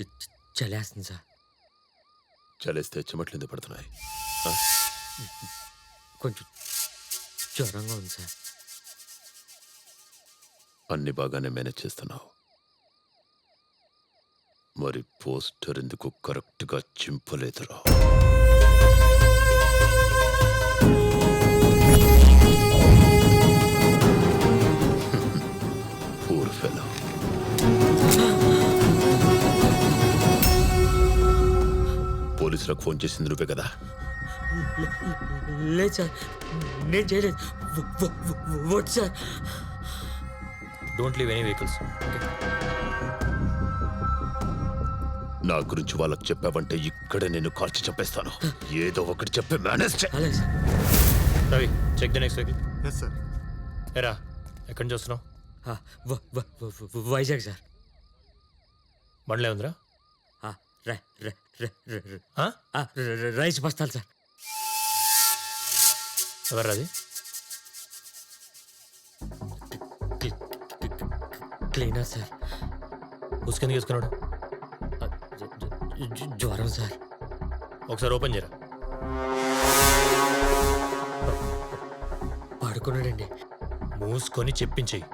చలేస్తుంది sir. చలేస్తే చెమట్లింది పడుతున్నాయి? కొంచెం జ్వరంగా ఉంది సార్. అన్ని బాగానే మేనేజ్ చేస్తున్నావు. మరి పోస్టర్ ఎందుకు కరెక్ట్గా చింపలేదురా? పోలీసులకు ఫోన్ చేసింది నువ్వే కదా? లేదు సార్ నేను చేయలేదు. డోంట్ లీవ్ ఎనీ వెహికల్స్ నా గురించి వాళ్ళకి చెప్పావంటే ఇక్కడే నేను కాల్చి చంపేస్తాను. ఏదో ఒకటి చెప్పి మేనేజ్ చే అలాగే sir. Ravi check the next vehicle yes sir ఎరా ఎక్కడి నుంచి వస్తున్నావు? ఆ, వ- వ- వ- వ- వైజాగ్ సార్. బండ్లే ఉందిరా? రైస్ బస్తాలు సార్. ఎవర్రాది క్లీనర్ సార్. ఉసుకెందుకు చూసుకున్నాడు? జ్వరం సార్. ఒకసారి ఓపెన్ చేయరా? పడుకున్నాడండి. మూసుకొని చెప్పించేయి.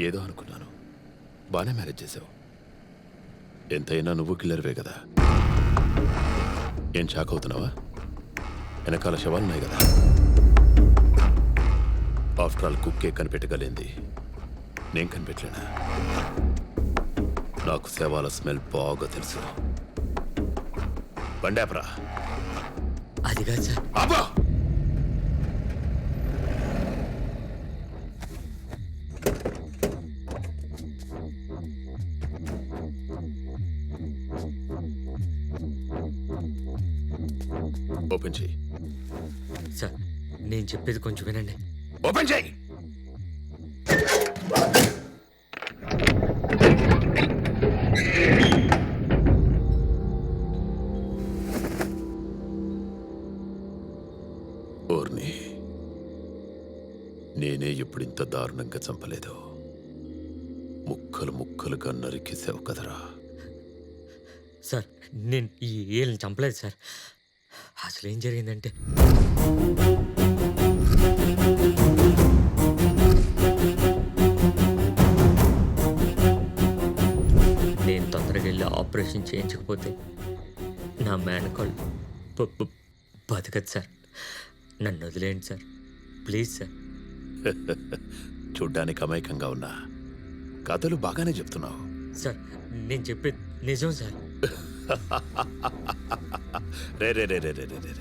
ఏదో అనుకున్నాను. బాగానే మేనేజ్ చేసావు. ఎంతైనా నువ్వు కిల్లర్వే కదా. ఏం షాక్ అవుతున్నావా? వెనకాల శవాలున్నాయి కదా. ఆఫ్టర్ ఆల్ కుక్కే కనిపెట్టగలింది. నేను కనిపెట్టలేనా? నాకు శవాల స్మెల్ బాగా తెలుసు. బండాపరా అది కాదు సార్. అబ్బా నేను చెప్పేది కొంచెం వినండి. ఓపెన్ చేయి. ఓర్ని నేనే ఇప్పుడు ఇంత దారుణంగా చంపలేదు. ముక్కలు ముక్కలుగా నరికేసావు కదరా. సార్ నేను ఈ ఏళ్ళని చంపలేదు సార్. అసలు ఏం జరిగిందంటే ఆపరేషన్ చేయించకపోతే నా మేనకాల్ బతకదు సార్. నన్ను వదిలేయండి సార్. Please sir. చూడ్డానికి అమాయకంగా ఉన్నా. కథలు బాగానే చెప్తున్నావు. సార్ నేను చెప్పేది నిజం సార్. రే రే రే రే రే రే రే.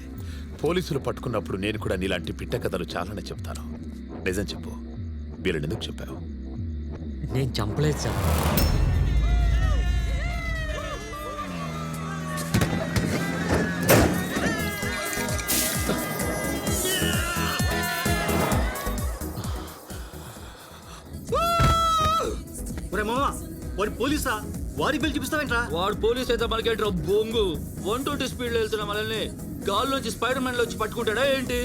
పోలీసులు పట్టుకున్నప్పుడు నేను కూడా నీలాంటి పిట్ట కథలు చాలానే చెప్తాను. నిజం చెప్పు. వీళ్ళని ఎందుకు చెప్పావు? నేను చంపలేదు సార్. పోలీసా? వాడి బిల్ చూపిస్తావేంట్రా? వాడు పోలీస్ అయితే మనకేంట్రా బొంగు? వన్ ట్వంటీ స్పీడ్లో వెళ్తున్నా మనల్ని గాల్లోంచి స్పైడర్ మ్యాన్ వచ్చి పట్టుకుంటాడా ఏంటి?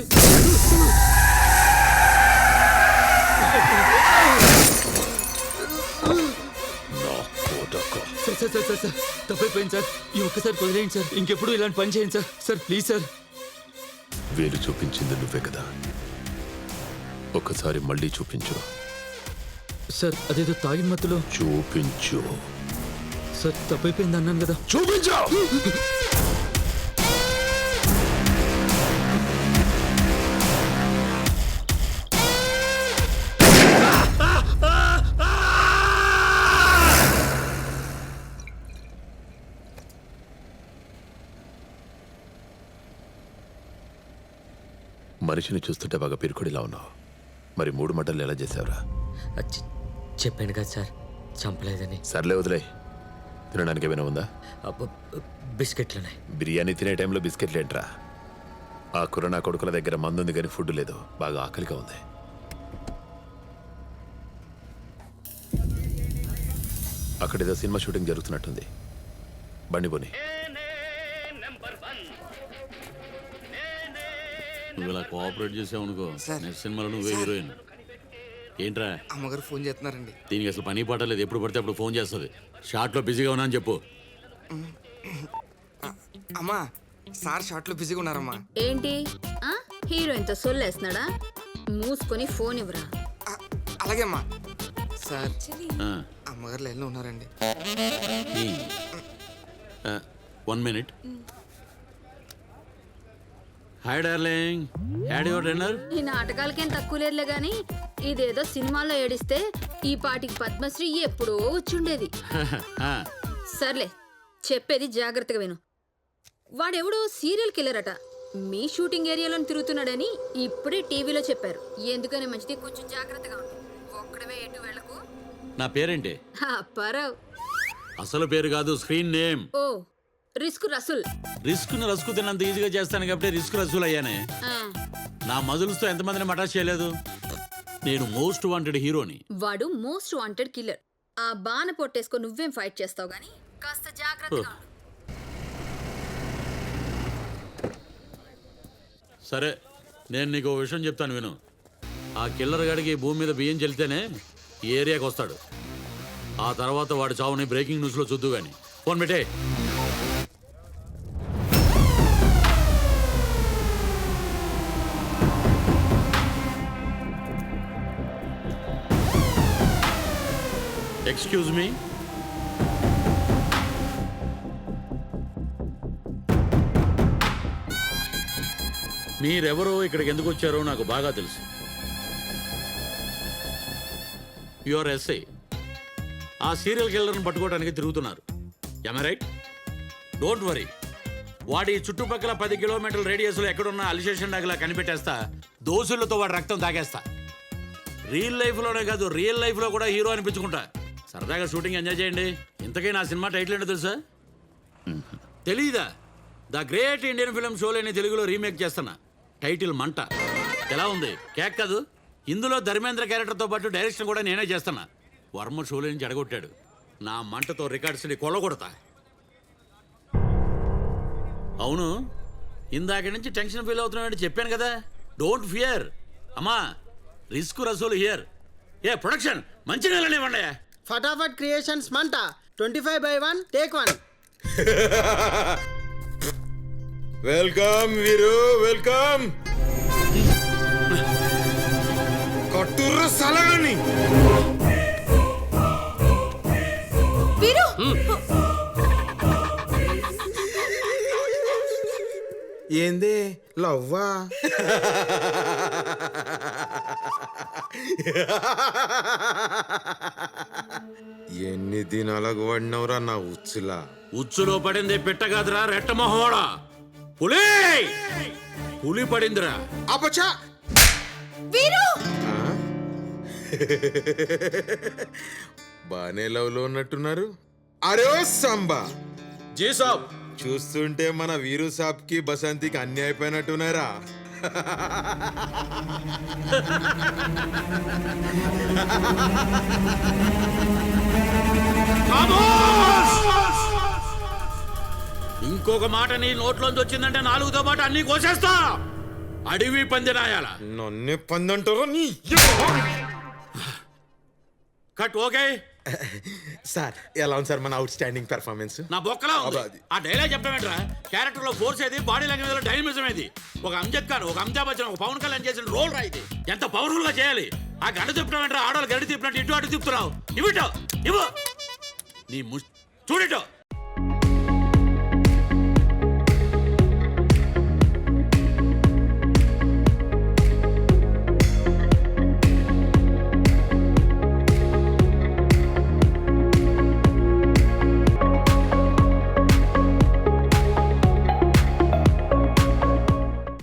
Sir sir sir sir sir తప్పైపోయింది సార్. ఈ ఒక్కసారి వదిలేయండి సార్. ఇంకెప్పుడు ఇలాంటి పని చేయండి సార్. Sir please sir. వేలు చూపించింది నువ్వే కదా. ఒక్కసారి మళ్ళీ చూపించు. సార్ అదేదో తాగిన మత్తులో. చూపించు. సార్ తప్పైపోయింది అన్నాను కదా. చూపించు! మనిషిని చూస్తుంటే బాగా పిరుకుడిలా ఉన్నావు. మరి మూడు మటలు ఎలా చేసావురా చెప్పాను కదా సార్. చంపలేదని. సర్లే వదిలే. తినడానికి ఏమైనా ఉందా? అబ్బ, బిస్కెట్లున్నాయి. బిర్యానీ తినే టైంలో బిస్కెట్లు ఏంట్రా? ఆ కుర్ర నా కొడుకుల దగ్గర మందుంది కానీ ఫుడ్ లేదు. బాగా ఆకలిగా ఉంది. అక్కడ ఏదో సినిమా షూటింగ్ జరుగుతున్నట్టుంది. బండి పోని. నువ్వు ఇలా కోఆపరేట్ చేసావు అనుకో. నెక్స్ట్ సినిమాలో నువ్వే హీరోయిన్. ఏంట్రా? అమ్మగారు ఫోన్ చేస్తున్నారండి. దీనికి అసలు పని పాట లేదు. ఎప్పుడు పడితే అప్పుడు ఫోన్ చేస్తుంది. షార్ట్లో బిజీగా ఉన్నా అని చెప్పు. అమ్మా సార్ షార్ట్లో బిజీగా ఉన్నారమ్మా. ఏంటి? ఆ? హీరోయిన్తో సొల్లేస్తున్నాడా? మూసుకొని ఫోన్ ఇవ్వరా? ఆ, అలాగే అమ్మా. సార్ ఆ, అమ్మగారు లైన్లో ఉన్నారండి. ఈ. ఆ, one minute. Hi darling. Had your dinner? ఈ నాటకాలకేం తక్కువ లేదులే గాని ఇదేదో సినిమాలో ఏడిస్తే ఈ పాటికి పద్మశ్రీ ఎప్పుడో వచ్చుండేది. సర్లే చెప్పేది జాగ్రత్తగా విను. వాడెవడో సీరియల్ కిల్లర్ అట మీ షూటింగ్ ఏరియాలో తిరుగుతున్నాడని ఇప్పుడే టీవీలో చెప్పారు. ఎందుకని మంచిది కొంచెం జాగ్రత్తగా ఉండు. ఒక్కడవే ఎటు వెళ్ళకు? నా పేరేంటి? పరావ్. అసలు పేరు కాదు స్క్రీన్ నేమ్. ఓ రిస్క్ రసుల్. రిస్క్ను రస్కు తిన్నంత ఈజీగా చేస్తాను కాబట్టి రిస్క్ రసూల్ అయ్యానే నా మజుల్స్తో ఎంతమందిని మటాష్ చేయలేదు? నేను మోస్ట్ వాంటెడ్ హీరోని. వాడు మోస్ట్ వాంటెడ్ కిల్లర్. ఆ బాణ పొట్టేసుకో నువ్వేం ఫైట్ చేస్తావు గానీ? కాస్త జాగ్రత్తగా ఉండు సరే నేను నీకు ఓ విషయం చెప్తాను విను. ఆ కిల్లర్ గాడికి భూమి మీద బియ్యం చెల్లితేనే ఈ ఏరియాకి వస్తాడు. ఆ తర్వాత వాడి చావుని బ్రేకింగ్ న్యూస్లో చూద్దు గాని. ఫోన్ పెట్టే ఎక్స్క్యూజ్ మీ మీరెవరో ఇక్కడికి ఎందుకు వచ్చారో నాకు బాగా తెలుసు. యువర్ ఎస్ఐ ఆ సీరియల్ కిల్లర్ని పట్టుకోవడానికి తిరుగుతున్నారు. రైట్ డోంట్ వరీ వాడి చుట్టుపక్కల పది కిలోమీటర్ల రేడియస్లో ఎక్కడున్న అలిసేషన్ డాగ్లా కనిపెట్టేస్తా. దోసులతో వాడి రక్తం తాగేస్తా. రియల్ లైఫ్లోనే కాదు రియల్ లైఫ్లో కూడా హీరో అనిపించుకుంటా. సరదాగా షూటింగ్ ఎంజాయ్ చేయండి. ఇంతకీ నా సినిమా టైటిల్ ఏంటో తెలుసా? తెలీదా? ద గ్రేట్ ఇండియన్ ఫిల్మ్ షోలేని తెలుగులో రీమేక్ చేస్తున్నా. టైటిల్ మంట. ఎలా ఉంది? కేక్ కాదు. ఇందులో ధర్మేంద్ర క్యారెక్టర్తో పాటు డైరెక్షన్ కూడా నేనే చేస్తున్నా. వర్మ షోలే నుంచి అడగొట్టాడు. నా మంటతో రికార్డ్స్ని కొల్లగొడతా. అవును. ఇందాక నుంచి టెన్షన్ ఫీల్ అవుతున్నావు చెప్పాను కదా. Don't fear. అమ్మా risk Rasool here. A production మంచి నెలనివ్వండి ఫటాఫట్ క్రియేషన్స్ మంట. Twenty five by one take one welcome Veeru welcome. కట్టుర్ర సలగని. ఏంది? లవ్వా? ఎన్ని దినాలకు పడినవురా నా ఉచ్చులా? ఉచ్చులో పడింది పిట్ట కాదురా రెట్ట మొహోడా. పులి! పులి పడిందిరా. అపచా బానే లవ్లో ఉన్నట్టున్నారు. అరే సంబా! జీ సాబ్. చూస్తుంటే మన వీరు సాబ్కి బసంతికి అన్ని అయిపోయినట్టున్నారా ఇంకొక మాట నీ నోట్లోంచి వచ్చిందంటే నాలుగుతో పాటు అన్ని కోసేస్తా. అడవి పందిరాయాల నన్నే పందంటారో నీ? Cut okay. సార్ ఎలా ఉంది సార్ మన అవుట్ స్టాండింగ్ పెర్ఫార్మెన్స్ నా బొక్కలా ఉంది. అబ్బా, అది- ఆ డైలాగ్ చెప్పమేంట్రా క్యారెక్టర్లో ఫోర్స్ ఏది బాడీ లాంగ్వేజ్లో డైనమిజం ఏది? ఒక అంజద్ ఖాన్ ఒక అమితాబ్ బచ్చన్ ఒక పవన్ కళ్యాణ్ చేసిన రోల్ రా ఇది. ఎంత పవర్ఫుల్గా చేయాలి. ఆ గంట తిప్పడం ఆడవాళ్ళు గడి తిప్పినట్టు ఇటు అటు తిప్పుతున్నావు. ఇవిటో ఇవ్వు. నీ ముష్ చూడిటో